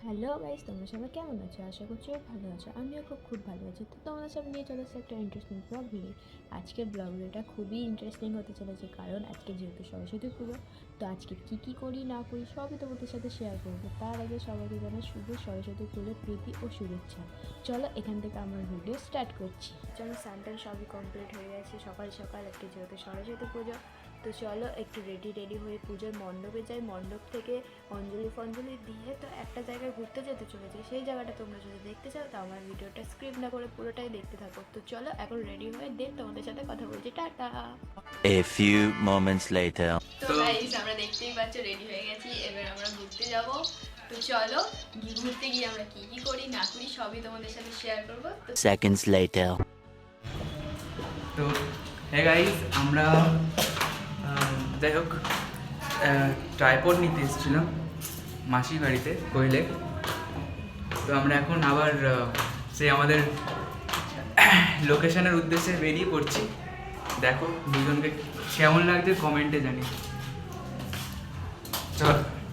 Hello guys, তোমরা সবাই কেমন আছো? আশা করছি ভালো আছো। আমিও খুব খুব ভালো আছি। তো তোমাদের সব নিয়ে চলে এসেছে একটা ইন্টারেস্টিং ব্লগ নিয়ে। আজকের ব্লগ এটা খুবই ইন্টারেস্টিং হতে চলেছে, কারণ আজকে যেহেতু সরস্বতী পুজো তো আজকে কী কী করি না করি সবই তোমাদের সাথে শেয়ার করব। তার আগে সবাইকে জানাই শুভ সরস্বতী পুজোর প্রীতি ও শুভেচ্ছা। চলো এখান থেকে আমার ভিডিও স্টার্ট করছি। চলো স্যান্টার সবই কমপ্লিট হয়ে গেছে সকাল সকাল একটু যেহেতু সরস্বতী পুজো তো চলো একটু রেডি রেডি হয়ে পুজোর মণ্ডপে যাই। মণ্ডপ থেকে অঞ্জলি ফঞ্জলি দিয়ে তো একটা জায়গায় ঘুরতে যেতে চলেছি। সেই জায়গাটা তোমরা যদি দেখতে চাও তো আমার ভিডিওটা স্ক্রিপ না করে পুরোটাই দেখতে থাকো। তো চলো এখন রেডি হয়ে দেন তোমাদের সাথে কথা বলছি। Ta-ta! A few moments later. তো আমরা দেখতেই পাচ্ছ রেডি হয়ে গেছি। এবার আমরা ঘুরতে যাব। তো চলো গিয়ে ঘুরতে গিয়ে আমরা কি কি করি না করি সবই তোমাদের সাথে শেয়ার করব। তো Seconds later. তো হ্যাঁ গাইজ আমরা যাই হোক ট্রাইপড নিতে এসেছিলাম মাসির বাড়িতে কোয়েলে। তো আমরা এখন আবার সেই আমাদের লোকেশনের উদ্দেশ্যে বেরিয়ে পড়ছি। দেখো দুজনকে কেমন লাগছে কমেন্টে জানি চল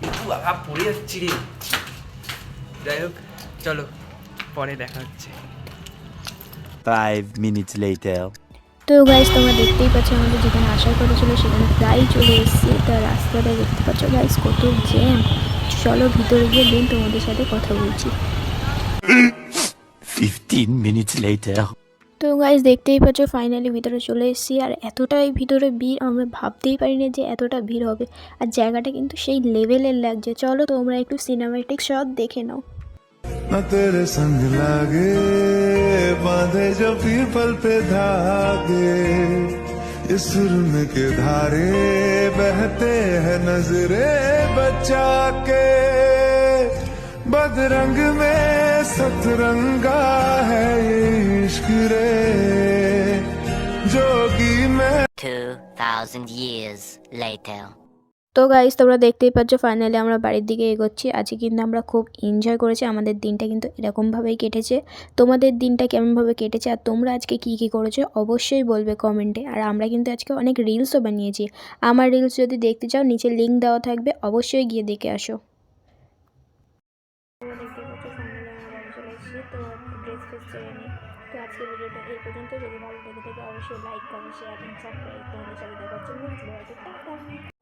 একটু আপ পড়ে যাচ্ছি রে যাই হোক চলো পরে দেখা হচ্ছে। Five minutes later. তো গাইস তোমরা দেখতেই পাচ্ছ আমাদের যেখানে আশা করেছিল সেখানে প্রায় চলে এসেছি। তা রাস্তাটা দেখতে পাচ্ছ গাইস কত জ্যাম চলো ভিতরে গিয়ে দিন তোমাদের সাথে কথা বলছি। Fifteen minutes later. তো গাইস দেখতেই পাচ্ছ ফাইনালি ভিতরে চলে এসেছি আর এতটাই ভিতরে ভিড় আমরা ভাবতেই পারিনি যে এতটা ভিড় হবে আর জায়গাটা কিন্তু সেই লেভেলের লাগছে চলো তোমরা একটু সিনেমাটিক শট দেখে নাও न तेरे संग लागे बांधे जो पीपल पे धागे इस सुरम के धारे बहते हैं नजरे बचा के बदरंग में सतरंगा है 2,000 years later. তো গাইস তোমরা দেখতেই পাচ্ছ ফাইনালি আমরা বাড়ির দিকে এগোচ্ছি। আজকে কিন্তু আমরা খুব এনজয় করেছি। আমাদের দিনটা কিন্তু এরকমভাবেই কেটেছে। তোমাদের দিনটা কেমনভাবে কেটেছে আর তোমরা আজকে কী কী করেছ অবশ্যই বলবে কমেন্টে আর আমরা কিন্তু আজকে অনেক রিলসও বানিয়েছি। আমার রিলস যদি দেখতে চাও নিচে লিঙ্ক দেওয়া থাকবে। অবশ্যই গিয়ে দেখে আসো। ড্রেস ফ্রেস চেয়ে নিই তো আজকে ভিডিওটা এই পর্যন্ত যদি ভালো লেগে থাকে, অবশ্যই লাইক করো শেয়ার এবং সাবস্ক্রাইব তোমাদের সাথে দেখার জন্য।